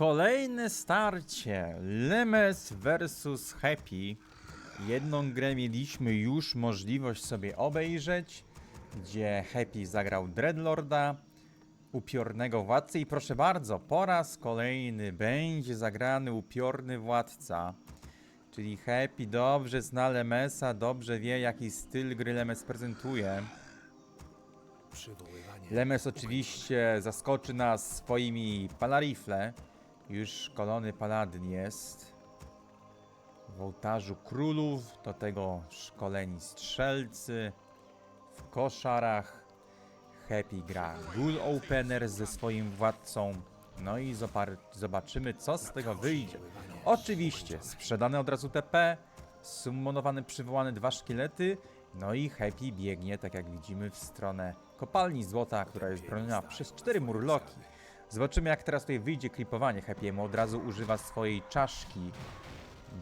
Kolejne starcie. Lemes versus Happy. Jedną grę mieliśmy już możliwość sobie obejrzeć, gdzie Happy zagrał Dreadlorda, upiornego władcę i proszę bardzo, po raz kolejny będzie zagrany upiorny władca. Czyli Happy dobrze zna Lemesa, dobrze wie jaki styl gry Lemes prezentuje. Lemes oczywiście zaskoczy nas swoimi palarifle. Już szkolony paladyn jest. W ołtarzu królów, do tego szkoleni strzelcy. W koszarach. Happy gra Ghoul Opener ze swoim władcą. No i zobaczymy co z tego wyjdzie. Oczywiście sprzedane od razu TP. Summonowane, przywołane dwa szkielety. No i Happy biegnie, tak jak widzimy, w stronę kopalni złota, która jest broniona przez cztery murloki. Zobaczymy, jak teraz tutaj wyjdzie klipowanie Happy'emu. Od razu używa swojej czaszki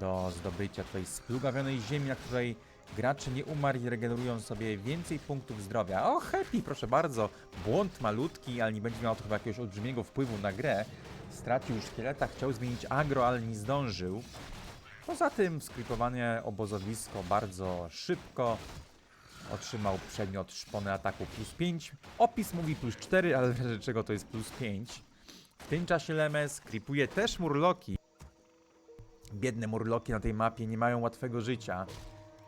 do zdobycia tej splugawionej ziemi, na której gracze nie umarli, regenerują sobie więcej punktów zdrowia. O, Happy, proszę bardzo, błąd malutki, ale nie będzie miał to chyba jakiegoś olbrzymiego wpływu na grę. Stracił szkieleta, chciał zmienić agro, ale nie zdążył. Poza tym skrypowanie obozowisko bardzo szybko. Otrzymał przedmiot szpony ataku plus 5. Opis mówi plus 4, ale w razie czego to jest plus 5. W tym czasie Lemes kripuje też murloki. Biedne murloki na tej mapie nie mają łatwego życia.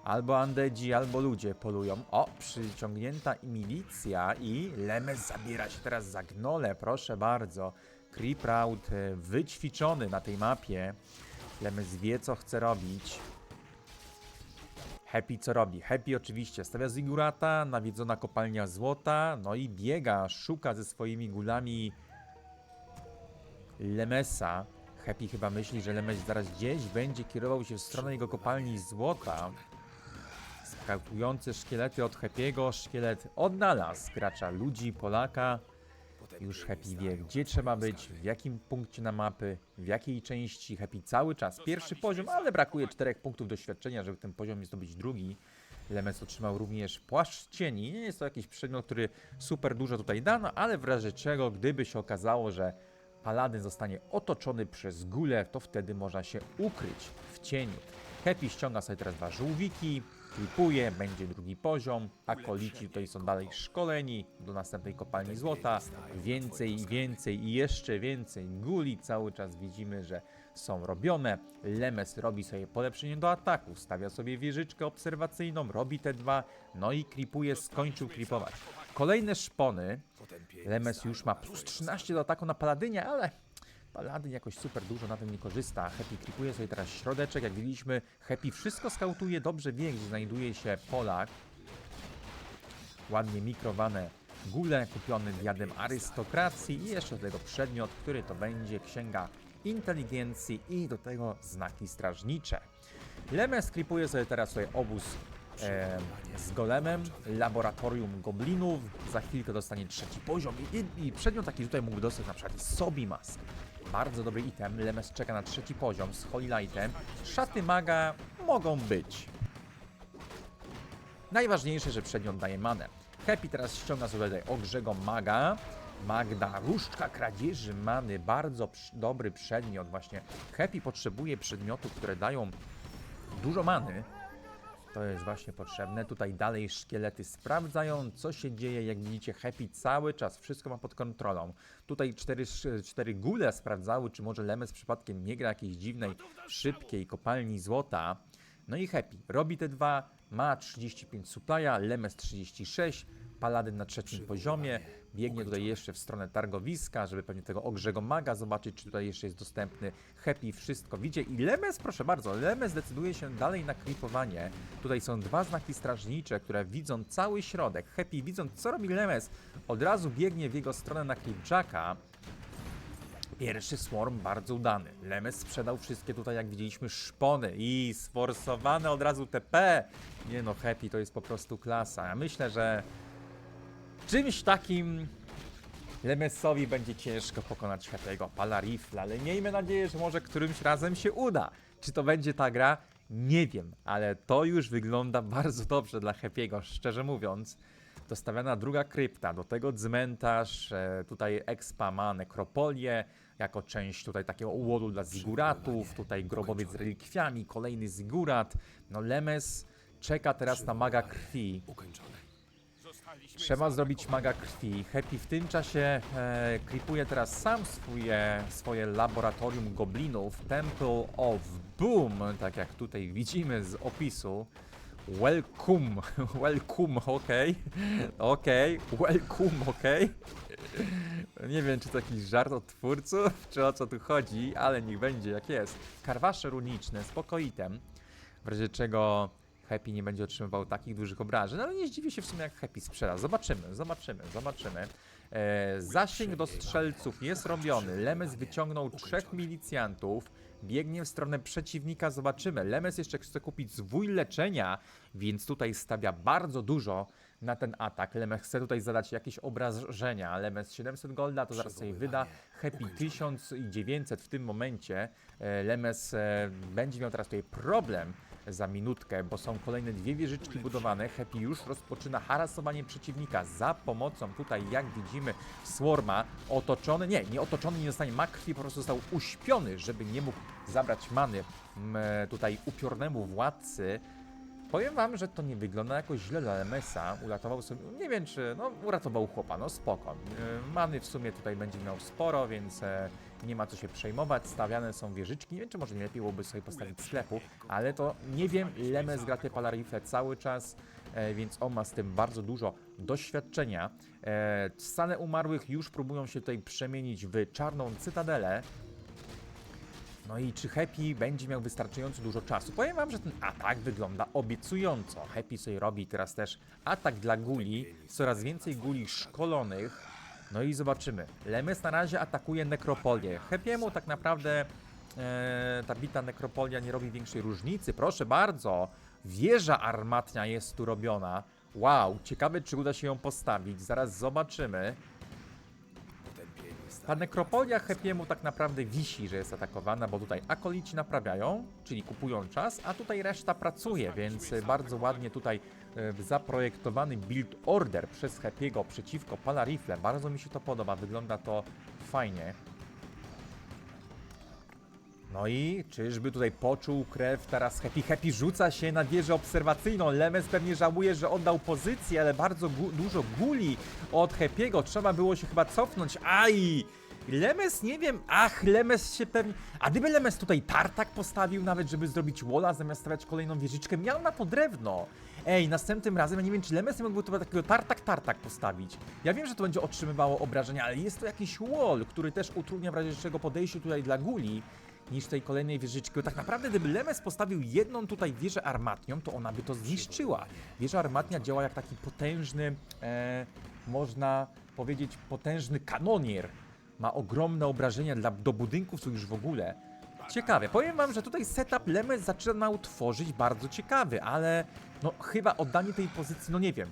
Albo andedzi, albo ludzie polują. O, przyciągnięta milicja i Lemes zabiera się teraz za gnole, proszę bardzo. Creep Route e, wyćwiczony na tej mapie. Lemes wie co chce robić. Happy co robi? Happy oczywiście stawia zigurata, nawiedzona kopalnia złota, no i biega, szuka ze swoimi gulami Lemesa. Happy chyba myśli, że Lemes zaraz gdzieś będzie kierował się w stronę jego kopalni złota. Skakujące szkielety od Happy'ego, szkielet odnalazł gracza ludzi, Polaka. Już Happy wie, gdzie trzeba być, w jakim punkcie na mapy, w jakiej części. Happy cały czas pierwszy poziom, ale brakuje czterech punktów doświadczenia, żeby ten poziom zdobyć drugi. Lemes otrzymał również płaszcz cieni. Nie jest to jakiś przedmiot, który super dużo tutaj dano, ale w razie czego, gdyby się okazało, że paladyn zostanie otoczony przez gulę, to wtedy można się ukryć w cieniu. Happy ściąga sobie teraz dwa żółwiki, klipuje, będzie drugi poziom, akolici tutaj są dalej szkoleni do następnej kopalni złota, więcej i więcej i jeszcze więcej guli, cały czas widzimy, że są robione, Lemes robi sobie polepszenie do ataku, stawia sobie wieżyczkę obserwacyjną, robi te dwa, no i klipuje, skończył klipować. Kolejne szpony, Lemes już ma plus 13 do ataku na Paladynie, ale Paladyn jakoś super dużo na tym nie korzysta. Happy klipuje sobie teraz środeczek, jak widzieliśmy. Happy wszystko skautuje, dobrze wie, gdzie znajduje się Polak. Ładnie mikrowane gule, kupiony diadem arystokracji i jeszcze do tego przedmiot, który to będzie księga inteligencji i do tego znaki strażnicze. Lemes klipuje sobie teraz sobie obóz e, z golemem, laboratorium goblinów, za chwilkę dostanie trzeci poziom i, i przedmiot taki tutaj mógł dostać na przykład Sobi Mask. Bardzo dobry item, Lemes czeka na trzeci poziom z Holy Lightem. Szaty maga mogą być. Najważniejsze, że przedmiot daje manę. Happy teraz ściąga sobie tutaj ogrzego maga. Magda, różdżka kradzieży many, bardzo dobry przedmiot właśnie. Happy potrzebuje przedmiotów, które dają dużo many. To jest właśnie potrzebne. Tutaj dalej szkielety sprawdzają, co się dzieje. Jak widzicie, Happy cały czas wszystko ma pod kontrolą. Tutaj cztery, cztery gule sprawdzały, czy może Lemes przypadkiem nie gra jakiejś dziwnej, szybkiej kopalni złota. No i Happy robi te dwa, ma 35 supplya, Lemes 36, Paladyn na trzecim poziomie, biegnie tutaj jeszcze w stronę targowiska, żeby pewnie tego ogrzego maga zobaczyć, czy tutaj jeszcze jest dostępny. Happy wszystko widzi i Lemes, proszę bardzo, Lemes decyduje się dalej na klipowanie. Tutaj są dwa znaki strażnicze, które widzą cały środek. Happy widząc co robi Lemes, od razu biegnie w jego stronę na clipjacka. Pierwszy swarm bardzo udany. Lemes sprzedał wszystkie tutaj, jak widzieliśmy, szpony i sforsowane od razu TP. Nie no, Happy to jest po prostu klasa. Ja myślę, że czymś takim Lemesowi będzie ciężko pokonać Happy'ego Palarifla, ale miejmy nadzieję, że może którymś razem się uda. Czy to będzie ta gra? Nie wiem, ale to już wygląda bardzo dobrze dla Happy'ego, szczerze mówiąc. Dostawiana druga krypta, do tego cmentarz, e, tutaj expa ma nekropolię, jako część tutaj takiego ułodu dla ziguratów, tutaj grobowiec z relikwiami, kolejny zigurat. No Lemes czeka teraz na maga krwi. Trzeba zrobić maga krwi. Happy w tym czasie e, klipuje teraz sam swoje, swoje laboratorium goblinów. Temple of Boom, tak jak tutaj widzimy z opisu. Welcome, welcome, okej, okej, welcome, okej. Nie wiem, czy to jakiś żart od twórców, czy o co tu chodzi, ale niech będzie jak jest. Karwasze runiczne, spokoitem, w razie czego Happy nie będzie otrzymywał takich dużych obrażeń, no ale nie zdziwię się w sumie jak Happy sprzeda. Zobaczymy, zobaczymy, zobaczymy. E, zasięg do strzelców jest robiony. Lemes wyciągnął trzech milicjantów. Biegnie w stronę przeciwnika, zobaczymy. Lemes jeszcze chce kupić zwój leczenia, więc tutaj stawia bardzo dużo na ten atak. Lemes chce tutaj zadać jakieś obrażenia. Lemes 700 golda to zaraz sobie wyda. Happy 1900 w tym momencie. E, Lemes e, będzie miał teraz tutaj problem za minutkę, bo są kolejne dwie wieżyczki budowane. Happy już rozpoczyna harasowanie przeciwnika za pomocą tutaj, jak widzimy, Swarma. Otoczony, nie, nie otoczony, nie zostanie ma krwi, po prostu został uśpiony, żeby nie mógł zabrać many mm, tutaj upiornemu władcy. Powiem wam, że to nie wygląda jakoś źle dla Lemesa. Uratował sobie, nie wiem czy, no uratował chłopa, no spoko. Yy, Many w sumie tutaj będzie miał sporo, więc e, nie ma co się przejmować. Stawiane są wieżyczki. Nie wiem, czy może nie lepiej byłoby sobie postawić sklepu, ale to nie wiem. Lemes gra te Palarifle cały czas, e, więc on ma z tym bardzo dużo doświadczenia. E, Sale umarłych już próbują się tutaj przemienić w czarną cytadelę. No i czy Happy będzie miał wystarczająco dużo czasu? Powiem wam, że ten atak wygląda obiecująco. Happy sobie robi teraz też atak dla guli, coraz więcej guli szkolonych. No i zobaczymy. Lemes na razie atakuje nekropolię. Happy'emu tak naprawdę e, ta bita nekropolia nie robi większej różnicy. Proszę bardzo, wieża armatnia jest tu robiona. Wow, ciekawe czy uda się ją postawić. Zaraz zobaczymy. Ta nekropolia Happy'emu tak naprawdę wisi, że jest atakowana, bo tutaj akolici naprawiają, czyli kupują czas, a tutaj reszta pracuje, więc bardzo ładnie tutaj zaprojektowany build order przez Happy'ego przeciwko Palarifle. Bardzo mi się to podoba, wygląda to fajnie. No i czyżby tutaj poczuł krew teraz Happy? Happy rzuca się na wieżę obserwacyjną. Lemes pewnie żałuje, że oddał pozycję, ale bardzo gu dużo guli od Happy'ego. Trzeba było się chyba cofnąć. Aj! Lemes, nie wiem, ach, Lemes się pewnie... A gdyby Lemes tutaj tartak postawił nawet, żeby zrobić walla, zamiast stawiać kolejną wieżyczkę, miał na to drewno. Ej, następnym razem, ja nie wiem, czy Lemes nie mógłby takiego tartak-tartak postawić. Ja wiem, że to będzie otrzymywało obrażenia, ale jest to jakiś wall, który też utrudnia w razie czego podejście tutaj dla guli niż tej kolejnej wieżyczki. Bo tak naprawdę, gdyby Lemes postawił jedną tutaj wieżę armatnią, to ona by to zniszczyła. Wieża armatnia działa jak taki potężny, e, można powiedzieć, potężny kanonier. Ma ogromne obrażenia dla, do budynków, co już w ogóle. Ciekawe. Powiem wam, że tutaj setup Lemes zaczyna utworzyć bardzo ciekawy, ale no chyba oddanie tej pozycji, no nie wiem.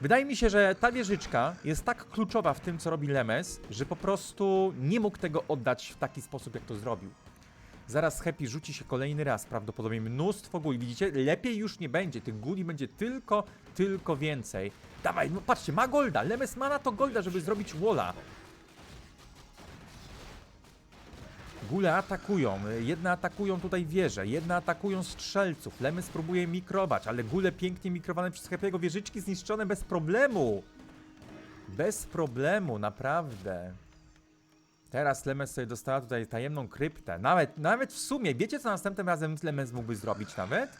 Wydaje mi się, że ta wieżyczka jest tak kluczowa w tym, co robi Lemes, że po prostu nie mógł tego oddać w taki sposób, jak to zrobił. Zaraz Happy rzuci się kolejny raz, prawdopodobnie mnóstwo guli. Widzicie? Lepiej już nie będzie. Tych guli będzie tylko, tylko więcej. Dawaj, no patrzcie, ma golda. Lemes ma na to golda, żeby zrobić walla. Gule atakują, jedne atakują tutaj wieże, jedne atakują strzelców, Lemes próbuje mikrować, ale gule pięknie mikrowane przez Happy'ego, wieżyczki zniszczone bez problemu. Bez problemu, naprawdę. Teraz Lemes sobie dostała tutaj tajemną kryptę. Nawet, nawet w sumie, wiecie co następnym razem Lemes mógłby zrobić nawet?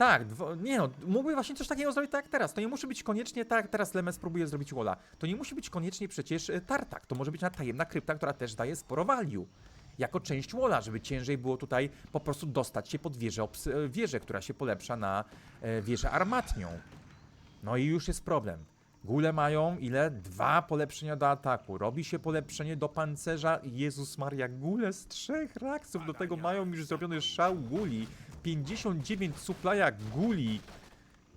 Tak, dwo, nie no, mógłby właśnie coś takiego zrobić tak jak teraz. To nie musi być koniecznie tak, jak teraz Lemes próbuje zrobić Walla. To nie musi być koniecznie przecież e, Tartak. To może być na tajemna krypta, która też daje sporo value. Jako część Walla, żeby ciężej było tutaj po prostu dostać się pod wieżę, e, wieżę która się polepsza na e, wieżę armatnią. No i już jest problem. Gule mają ile? Dwa polepszenia do ataku. Robi się polepszenie do pancerza. Jezus Maria, gule z trzech raksów. Do tego mają już zrobiony szał guli. 59 suplaja guli.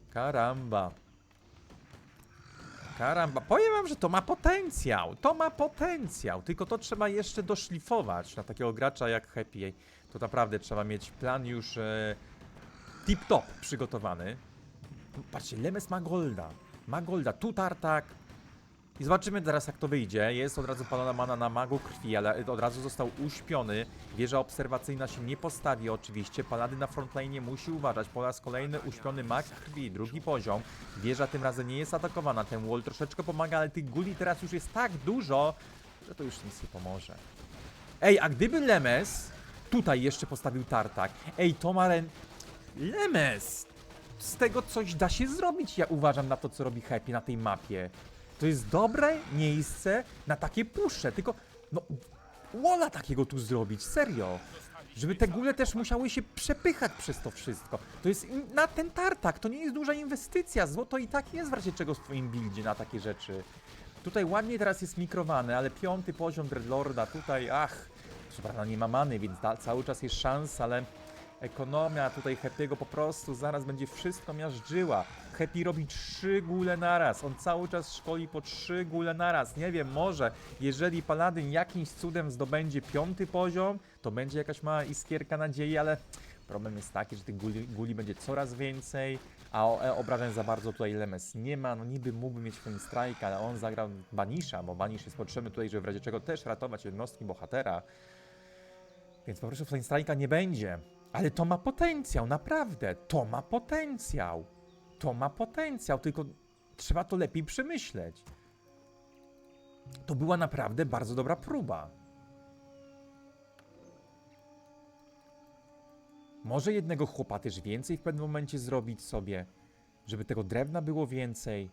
Karamba. Karamba. Powiem wam, że to ma potencjał. To ma potencjał. Tylko to trzeba jeszcze doszlifować na takiego gracza jak Happy. To naprawdę trzeba mieć plan już e, tip-top przygotowany. Patrzcie, Lemes ma golda. Ma golda. Tu tartak. I zobaczymy teraz jak to wyjdzie. Jest od razu palona mana na magu krwi, ale od razu został uśpiony. Wieża obserwacyjna się nie postawi oczywiście. Palady na frontlane musi uważać. Po raz kolejny uśpiony mag krwi, drugi poziom. Wieża tym razem nie jest atakowana. Ten wall troszeczkę pomaga, ale tych guli teraz już jest tak dużo, że to już nic nie pomoże. Ej, a gdyby Lemes tutaj jeszcze postawił tartak. Ej, Tomaren... Lemes! Z tego coś da się zrobić, ja uważam, na to, co robi Happy na tej mapie. To jest dobre miejsce na takie pusze, tylko no wola takiego tu zrobić, serio. Żeby te góle też musiały się przepychać przez to wszystko. To jest na ten tartak, to nie jest duża inwestycja. Złoto i tak jest w razie czego w twoim buildzie na takie rzeczy. Tutaj ładnie teraz jest mikrowane, ale piąty poziom Dreadlorda tutaj, ach, prawda nie ma many, więc da, cały czas jest szansa, ale ekonomia tutaj Happy'ego po prostu zaraz będzie wszystko miażdżyła. Happy robi trzy gule naraz, on cały czas szkoli po trzy gule naraz. Nie wiem, może jeżeli Paladyn jakimś cudem zdobędzie piąty poziom, to będzie jakaś mała iskierka nadziei, ale problem jest taki, że tych guli, guli będzie coraz więcej, a e, obrażeń za bardzo tutaj Lemes nie ma. No niby mógłby mieć Flame Strike, ale on zagrał Banisha, bo Banish jest potrzebny tutaj, żeby w razie czego też ratować jednostki bohatera. Więc po prostu Flame Strike'a nie będzie. Ale to ma potencjał, naprawdę. To ma potencjał. To ma potencjał, tylko trzeba to lepiej przemyśleć. To była naprawdę bardzo dobra próba. Może jednego chłopa też więcej w pewnym momencie zrobić sobie, żeby tego drewna było więcej.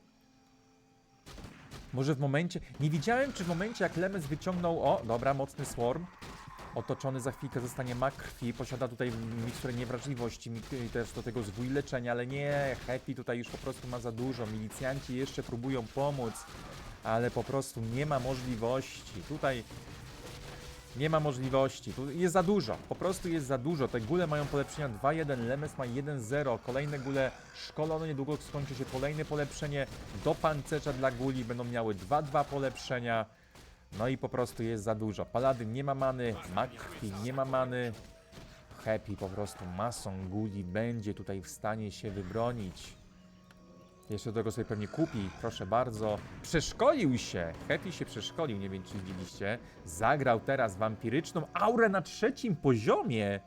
Może w momencie. Nie widziałem, czy w momencie, jak Lemes wyciągnął. O, dobra, mocny swarm. Otoczony za chwilkę zostanie mak krwi. Posiada tutaj miksturę niewrażliwości też do tego zwój leczenia, ale nie. Happy tutaj już po prostu ma za dużo. Milicjanci jeszcze próbują pomóc, ale po prostu nie ma możliwości. Tutaj nie ma możliwości. Tu jest za dużo. Po prostu jest za dużo. Te gule mają polepszenia 2-1, Lemes ma 1-0. Kolejne gule szkolone. Niedługo skończy się kolejne polepszenie do pancerza dla guli. Będą miały 2-2 polepszenia. No i po prostu jest za dużo. Paladyn nie ma many, Mag krwi nie ma many. Happy po prostu masą guli będzie tutaj w stanie się wybronić. Jeszcze do tego sobie pewnie kupi, proszę bardzo. Przeszkolił się! Happy się przeszkolił, nie wiem czy widzieliście. Zagrał teraz wampiryczną aurę na trzecim poziomie.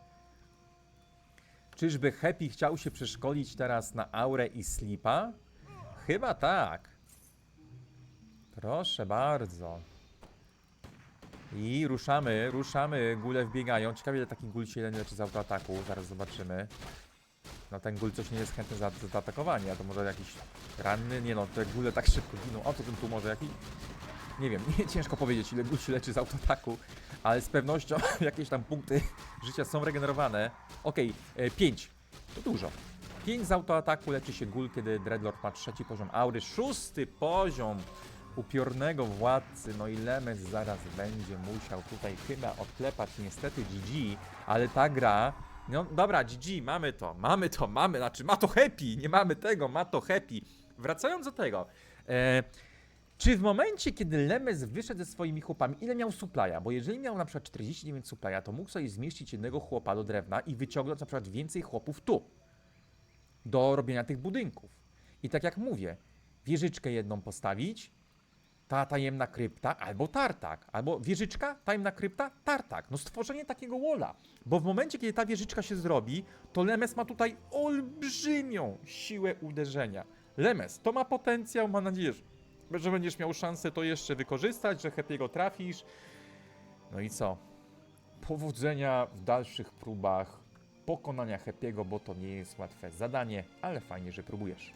Czyżby Happy chciał się przeszkolić teraz na aurę i slipa? Chyba tak. Proszę bardzo. I ruszamy, ruszamy, gule wbiegają. Ciekawie ile taki gul się leczy z autoataku, zaraz zobaczymy. No ten gul coś nie jest chętny za, za atakowanie, a to może jakiś ranny? Nie no, te gule tak szybko giną. O co ten tu może jakiś... Nie wiem, nie ciężko powiedzieć ile gul się leczy z autoataku, ale z pewnością jakieś tam punkty życia są regenerowane. Okej, okay, 5. To dużo. 5 z autoataku leczy się gul, kiedy Dreadlord ma trzeci poziom aury. Szósty poziom upiornego władcy. No i Lemes zaraz będzie musiał tutaj chyba odklepać niestety GG, ale ta gra... No dobra, GG, mamy to, mamy to, mamy, znaczy ma to happy, nie mamy tego, ma to happy. Wracając do tego, e, czy w momencie, kiedy Lemes wyszedł ze swoimi chłopami, ile miał suplaja? Bo jeżeli miał na przykład 49 suplaja, to mógł sobie zmieścić jednego chłopa do drewna i wyciągnąć na przykład więcej chłopów tu, do robienia tych budynków. I tak jak mówię, wieżyczkę jedną postawić, ta tajemna krypta, albo tartak, albo wieżyczka, tajemna krypta, tartak. No stworzenie takiego wola. Bo w momencie, kiedy ta wieżyczka się zrobi, to Lemes ma tutaj olbrzymią siłę uderzenia. Lemes, to ma potencjał, mam nadzieję, że- będziesz miał szansę to jeszcze wykorzystać, że Happy'ego trafisz. No i co? Powodzenia w dalszych próbach pokonania Happy'ego, bo to nie jest łatwe zadanie, ale fajnie, że próbujesz.